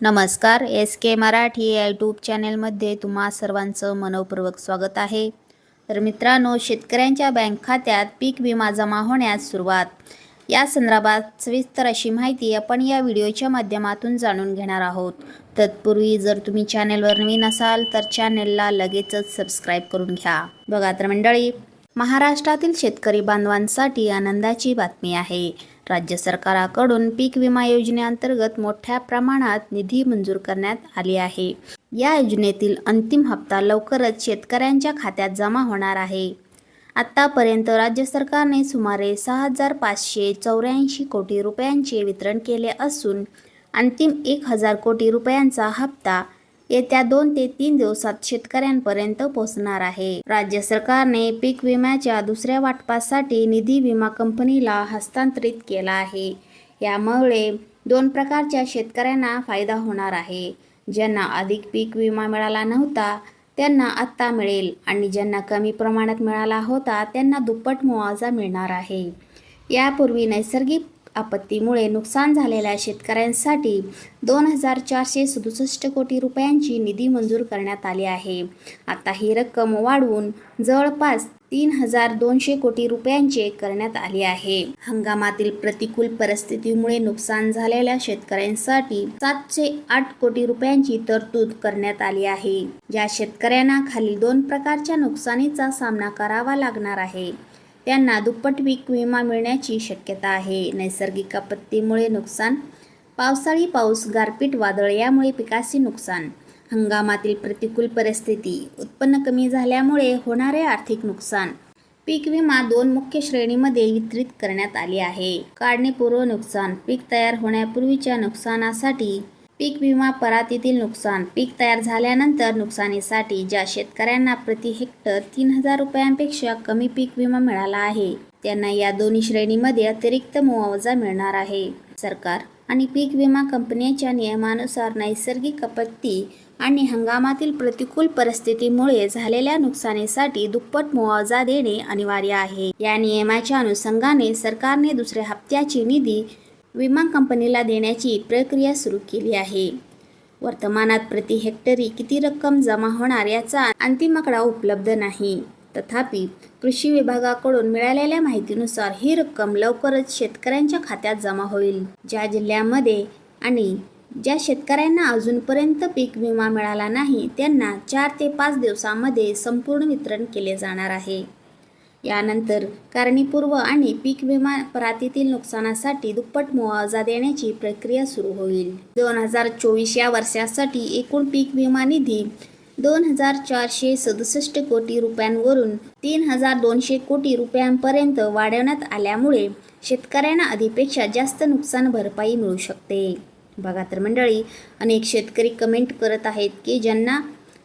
नमस्कार एस के मराठी या यूट्यूब चॅनेलमध्ये तुम्हा सर्वांचं मनपूर्वक स्वागत आहे. तर मित्रांनो शेतकऱ्यांच्या बँक खात्यात पीक विमा जमा होण्यास सुरुवात. या संदर्भात सविस्तर अशी माहिती आपण या व्हिडिओच्या माध्यमातून जाणून घेणार आहोत. तत्पूर्वी जर तुम्ही चॅनेलवर नवीन असाल तर चॅनेलला लगेचच सबस्क्राईब करून घ्या. बघा तर मंडळी महाराष्ट्रातील शेतकरी बांधवांसाठी आनंदाची बातमी आहे. राज्य सरकाराकडून पीक विमा योजनेअंतर्गत मोठ्या प्रमाणात निधी मंजूर करण्यात आली आहे. या योजनेतील अंतिम हप्ता लवकरच शेतकऱ्यांच्या खात्यात जमा होणार आहे. आत्तापर्यंत राज्य सरकारने सुमारे सहा हजार पाचशे चौऱ्याऐंशी कोटी रुपयांचे वितरण केले असून अंतिम एक हजार कोटी रुपयांचा हप्ता येत्या दोन ते तीन दिवसात शेतकऱ्यांपर्यंत पोहोचणार आहे. राज्य सरकारने पीक विम्याच्या दुसऱ्या वाटपासाठी निधी विमा कंपनीला हस्तांतरित केला आहे. यामुळे दोन प्रकारच्या शेतकऱ्यांना फायदा होणार आहे. ज्यांना अधिक पीक विमा मिळाला नव्हता त्यांना आत्ता मिळेल आणि ज्यांना कमी प्रमाणात मिळाला होता त्यांना दुप्पट मुआवजा मिळणार आहे. यापूर्वी नैसर्गिक आपत्तीमुळे नुकसान झालेल्या शेतकऱ्यांसाठी दोन हजार चारशे सदुसष्ट कोटी रुपयांची निधी मंजूर करण्यात आली आहे. आता ही रक्कम वाढवून जवळपास तीन हजार दोनशे कोटी रुपयांचे करण्यात आले आहे. हंगामातील प्रतिकूल परिस्थितीमुळे नुकसान झालेल्या शेतकऱ्यांसाठी सातशे आठ कोटी रुपयांची तरतूद करण्यात आली आहे. ज्या शेतकऱ्यांना खालील दोन प्रकारच्या नुकसानीचा सामना करावा लागणार आहे. त्यांना दुप्पट पीक विमा मिळण्याची शक्यता आहे. नैसर्गिक आपत्तीमुळे नुकसान पावसाळी पाऊस गारपीट वादळ यामुळे पिकाचे नुकसान हंगामातील प्रतिकूल परिस्थिती उत्पन्न कमी झाल्यामुळे होणारे आर्थिक नुकसान. पीक विमा दोन मुख्य श्रेणीमध्ये वितरित करण्यात आली आहे. काढणीपूर्व नुकसान पीक तयार होण्यापूर्वीच्या नुकसानासाठी पीक विमा परातीतील नुकसान. पीक तयार झाल्यानंतर नुकसानीसाठी ज्या शेतकऱ्यांना प्रति हेक्टर तीन हजार रुपयांपेक्षा कमी पीक विमा मिळाला आहे त्यांना या दोन्ही श्रेणीमध्ये अतिरिक्त मुआवजा मिळणार आहे. सरकार आणि पीक विमा कंपन्यांच्या नियमानुसार नैसर्गिक आपत्ती आणि हंगामातील प्रतिकूल परिस्थितीमुळे झालेल्या नुकसानीसाठी दुप्पट मुआवजा देणे अनिवार्य आहे. या नियमाच्या अनुषंगाने सरकारने दुसऱ्या हप्त्याची निधी विमा कंपनीला देण्याची प्रक्रिया सुरू केली आहे. वर्तमानात प्रति हेक्टरी किती रक्कम जमा होणार याचा अंतिम आकडा उपलब्ध नाही. तथापि कृषी विभागाकडून मिळालेल्या माहितीनुसार ही रक्कम लवकरच शेतकऱ्यांच्या खात्यात जमा होईल. ज्या जिल्ह्यामध्ये आणि ज्या शेतकऱ्यांना अजूनपर्यंत पीक विमा मिळाला नाही त्यांना चार ते पाच दिवसामध्ये संपूर्ण वितरण केले जाणार आहे. यानंतर कारणीपूर्व आणि पीक विमा परातीतील नुकसानासाठी दुप्पट मुआवजा देण्याची प्रक्रिया सुरू होईल. दोन हजार चोवीस या वर्षासाठी एकूण पीक विमा निधी दोन हजार चारशे सदुसष्ट कोटी रुपयांवरून तीन हजार दोनशे कोटी रुपयांपर्यंत वाढवण्यात आल्यामुळे शेतकऱ्यांना आधीपेक्षा जास्त नुकसान भरपाई मिळू शकते. बघा तर मंडळी अनेक शेतकरी कमेंट करत आहेत की ज्यांना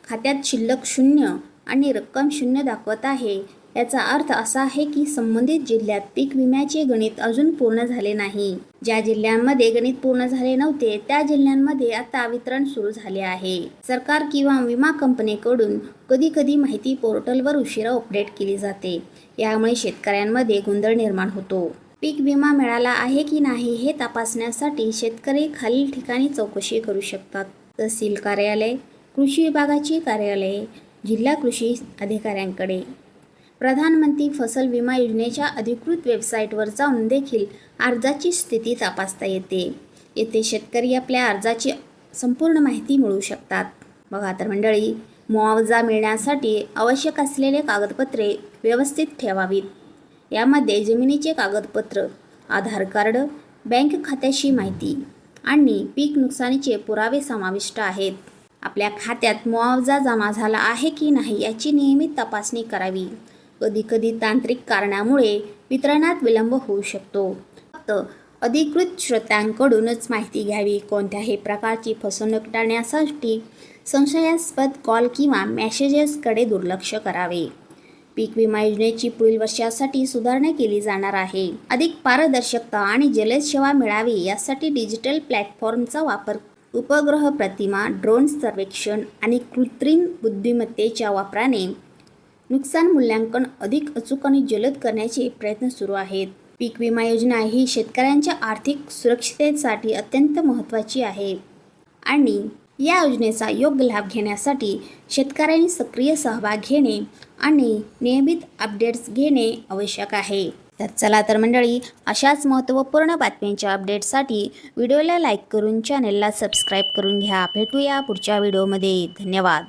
खात्यात शिल्लक शून्य आणि रक्कम शून्य दाखवत आहे याचा अर्थ असा आहे की संबंधित जिल्ह्यात पीक विम्याचे गणित अजून पूर्ण झाले नाही. ज्या जिल्ह्यांमध्ये गणित पूर्ण झाले नव्हते त्या जिल्ह्यांमध्ये आता वितरण सुरू झाले आहे. सरकार किंवा विमा कंपनीकडून कधी कधी माहिती पोर्टलवर उशिरा अपडेट केली जाते. यामुळे शेतकऱ्यांमध्ये गोंधळ निर्माण होतो. पीक विमा मिळाला आहे की नाही हे तपासण्यासाठी शेतकरी खालील ठिकाणी चौकशी करू शकतात. तहसील कार्यालय कृषी विभागाची कार्यालये जिल्हा कृषी अधिकाऱ्यांकडे. प्रधानमंत्री फसल विमा योजनेच्या अधिकृत वेबसाईटवर जाऊन देखील अर्जाची स्थिती तपासता येते. येथे शेतकरी आपल्या अर्जाची संपूर्ण माहिती मिळवू शकतात. बघा तर मंडळी मुआवजा मिळण्यासाठी आवश्यक असलेले कागदपत्रे व्यवस्थित ठेवावीत. यामध्ये जमिनीचे कागदपत्र आधार कार्ड बँक खात्याशी माहिती आणि पीक नुकसानीचे पुरावे समाविष्ट आहेत. आपल्या खात्यात मुआवजा जमा झाला आहे की नाही याची नियमित तपासणी करावी. कधीकधी तांत्रिक कारणामुळे वितरणात विलंब होऊ शकतो. फक्त अधिकृत श्रोत्यांकडूनच माहिती घ्यावी. कोणत्याही प्रकारची फसवणूक टाळण्यासाठी संशयास्पद कॉल किंवा मॅसेजेसकडे दुर्लक्ष करावे. पीक विमा योजनेची पुढील वर्षासाठी सुधारणा केली जाणार आहे. अधिक पारदर्शकता आणि जलद सेवा मिळावी यासाठी डिजिटल प्लॅटफॉर्मचा वापर उपग्रह प्रतिमा ड्रोन सर्वेक्षण आणि कृत्रिम बुद्धिमत्तेच्या वापराने नुकसान मूल्यांकन अधिक अचूक आणि जलद करण्याचे प्रयत्न सुरू आहेत. पीक विमा योजना ही शेतकऱ्यांच्या आर्थिक सुरक्षिततेसाठी अत्यंत महत्त्वाची आहे. आणि या योजनेचा योग्य लाभ घेण्यासाठी शेतकऱ्यांनी सक्रिय सहभाग घेणे आणि नियमित अपडेट्स घेणे आवश्यक आहे. तर चला तर मंडळी अशाच महत्त्वपूर्ण बातम्यांच्या अपडेटसाठी व्हिडिओला लाईक करून चॅनेलला सबस्क्राईब करून घ्या. भेटूया पुढच्या व्हिडिओमध्ये. धन्यवाद.